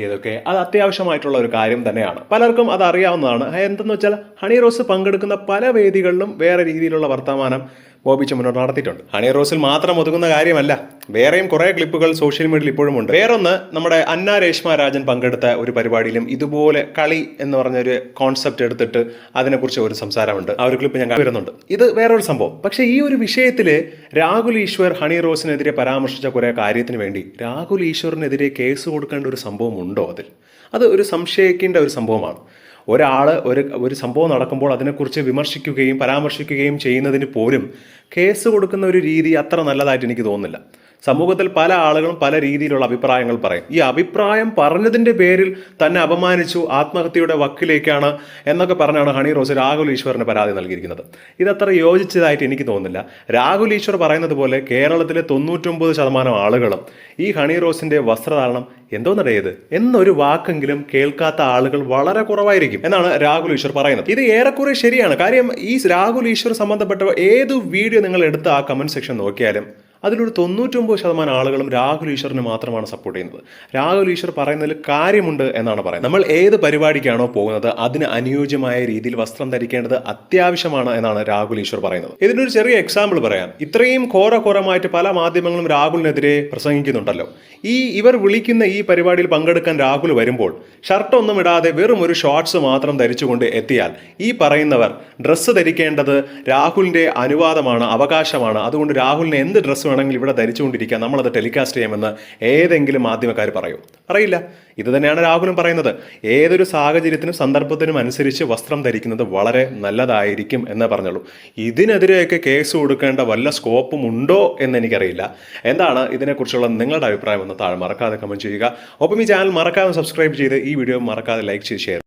ഇതൊക്കെ അത് അത്യാവശ്യമായിട്ടുള്ള ഒരു കാര്യം തന്നെയാണ്. പലർക്കും അത് അറിയാവുന്നതാണ് എന്തെന്ന് വെച്ചാൽ ഹണി റോസ് പങ്കെടുക്കുന്ന പല വേദികളിലും വേറെ രീതിയിലുള്ള വർത്തമാനം ബോബി മുന്നോട്ട് നടത്തിയിട്ടുണ്ട്. ഹണി റോസിൽ മാത്രം ഒതുങ്ങുന്ന കാര്യമല്ല. വേറെയും കുറേ ക്ലിപ്പുകൾ സോഷ്യൽ മീഡിയയിൽ ഇപ്പോഴും ഉണ്ട്. വേറൊന്ന് നമ്മുടെ അന്ന രേഷ്മ രാജൻ പങ്കെടുത്ത ഒരു പരിപാടിയിലും ഇതുപോലെ കളി എന്ന് പറഞ്ഞൊരു കോൺസെപ്റ്റ് എടുത്തിട്ട് അതിനെക്കുറിച്ച് ഒരു സംസാരമുണ്ട്. ആ ഒരു ക്ലിപ്പ് ഞാൻ വരുന്നുണ്ട്. ഇത് വേറൊരു സംഭവം. പക്ഷേ ഈ ഒരു വിഷയത്തിൽ രാഹുൽ ഈശ്വർ ഹണി റോസിനെതിരെ പരാമർശിച്ച കുറേ കാര്യത്തിന് വേണ്ടി രാഹുൽ ഈശ്വറിനെതിരെ കേസ് കൊടുക്കേണ്ട ഒരു സംഭവം ഉണ്ടോ അതിൽ? അത് ഒരു സംശയിക്കേണ്ട ഒരു സംഭവമാണ്. ഒരാൾ ഒരു ഒരു സംഭവം നടക്കുമ്പോൾ അതിനെക്കുറിച്ച് വിമർശിക്കുകയും പരാമർശിക്കുകയും ചെയ്യുന്നതിന് പോലും കേസ് കൊടുക്കുന്ന ഒരു രീതി അത്ര നല്ലതായിട്ട് എനിക്ക് തോന്നുന്നില്ല. സമൂഹത്തിൽ പല ആളുകളും പല രീതിയിലുള്ള അഭിപ്രായങ്ങൾ പറയും. ഈ അഭിപ്രായം പറഞ്ഞതിന്റെ പേരിൽ തന്നെ അപമാനിച്ചു ആത്മഹത്യയുടെ വക്കിലേക്കാണ് എന്നൊക്കെ പറഞ്ഞാണ് ഹണി റോസ് രാഹുൽ ഈശ്വറിന് പരാതി നൽകിയിരിക്കുന്നത്. ഇതത്ര യോജിച്ചതായിട്ട് എനിക്ക് തോന്നുന്നില്ല. രാഹുൽ ഈശ്വർ പറയുന്നത് പോലെ കേരളത്തിലെ തൊണ്ണൂറ്റൊമ്പത് ശതമാനം ആളുകളും ഈ ഹണി റോസിന്റെ വസ്ത്രധാരണം എന്തോന്നറിയത് എന്നൊരു വാക്കെങ്കിലും കേൾക്കാത്ത ആളുകൾ വളരെ കുറവായിരിക്കും എന്നാണ് രാഹുൽ ഈശ്വർ പറയുന്നത്. ഇത് ഏറെക്കുറെ ശരിയാണ്. കാര്യം ഈ രാഹുൽ ഈശ്വർ സംബന്ധപ്പെട്ട ഏത് വീഡിയോ നിങ്ങൾ എടുത്ത് ആ കമന്റ് സെക്ഷൻ നോക്കിയാലും അതിലൊരു തൊണ്ണൂറ്റൊമ്പത് ശതമാനം ആളുകളും രാഹുൽ ഈശ്വറിന് മാത്രമാണ് സപ്പോർട്ട് ചെയ്യുന്നത്. രാഹുൽ ഈശ്വർ പറയുന്നതിൽ കാര്യമുണ്ട് എന്നാണ് പറയുന്നത്. നമ്മൾ ഏത് പരിപാടിക്കാണോ പോകുന്നത് അതിന് അനുയോജ്യമായ രീതിയിൽ വസ്ത്രം ധരിക്കേണ്ടത് അത്യാവശ്യമാണ് എന്നാണ് രാഹുൽ ഈശ്വർ പറയുന്നത്. ഇതിനൊരു ചെറിയ എക്സാമ്പിൾ പറയാം. ഇത്രയും ഘോര ഘോരമായിട്ട് പല മാധ്യമങ്ങളും രാഹുലിനെതിരെ പ്രസംഗിക്കുന്നുണ്ടല്ലോ. ഈ ഇവർ വിളിക്കുന്ന ഈ പരിപാടിയിൽ പങ്കെടുക്കാൻ രാഹുൽ വരുമ്പോൾ ഷർട്ടൊന്നും ഇടാതെ വെറും ഒരു ഷോർട്സ് മാത്രം ധരിച്ചുകൊണ്ട് എത്തിയാൽ ഈ പറയുന്നവർ ഡ്രസ്സ് ധരിക്കേണ്ടത് രാഹുലിന്റെ അനുവാദമാണ് അവകാശമാണ്. അതുകൊണ്ട് രാഹുലിന് എന്ത് ഡ്രസ്സ് വേണമെങ്കിലും ഇവിടെ ധരിച്ചുകൊണ്ടിരിക്കാം നമ്മളത് ടെലികാസ്റ്റ് ചെയ്യാമെന്ന് ഏതെങ്കിലും മാധ്യമക്കാർ പറയൂ. അറിയില്ല. ഇത് തന്നെയാണ് രാഹുലും പറയുന്നത്. ഏതൊരു സാഹചര്യത്തിനും സന്ദർഭത്തിനും അനുസരിച്ച് വസ്ത്രം ധരിക്കുന്നത് വളരെ നല്ലതായിരിക്കും എന്ന് പറഞ്ഞുള്ളൂ. ഇതിനെതിരെയൊക്കെ കേസ് കൊടുക്കേണ്ട വല്ല സ്കോപ്പും ഉണ്ടോ എന്ന് എനിക്കറിയില്ല. എന്താണ് ഇതിനെക്കുറിച്ചുള്ള നിങ്ങളുടെ അഭിപ്രായം എന്ന് താഴെ മറക്കാതെ കമന്റ് ചെയ്യുക. ഒപ്പം ഈ ചാനൽ മറക്കാതെ സബ്സ്ക്രൈബ് ചെയ്ത് ഈ വീഡിയോ മറക്കാതെ ലൈക്ക് ചെയ്ത് ഷെയർ